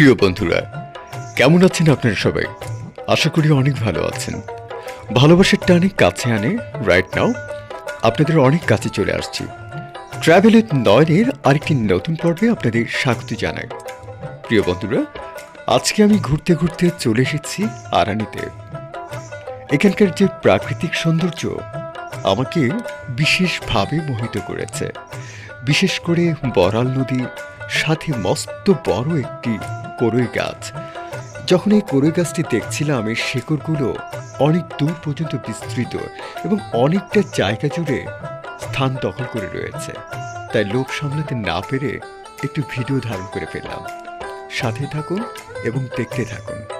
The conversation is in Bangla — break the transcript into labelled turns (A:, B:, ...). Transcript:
A: প্রিয় বন্ধুরা, কেমন আছেন আপনারা সবাই? আশা করি অনেক ভালো আছেন। ভালোবাসার টানে কাছে আনে রাইট নাও আপনাদের অনেক কাছে চলে আসছি। ট্রাভেল উইথ নয়নের আরেকটি নতুন পর্বে আপনাদের স্বাগত জানাই। প্রিয় বন্ধুরা, আজকে আমি ঘুরতে ঘুরতে চলে এসেছি আরানিতে। এখানকার যে প্রাকৃতিক সৌন্দর্য আমাকে বিশেষভাবে মোহিত করেছে। বিশেষ করে বরাল নদী সাথে মস্ত বড় একটি করই গাছ। যখন এই কড়ই গাছটি দেখছিলাম এর শেকড়গুলো অনেক দূর পর্যন্ত বিস্তৃত এবং অনেকটা জায়গা জুড়ে স্থান দখল করে রয়েছে। তাই লোভ সামলাতে না পেরে একটু ভিডিও ধারণ করে ফেললাম। সাথে থাকুন এবং দেখতে থাকুন।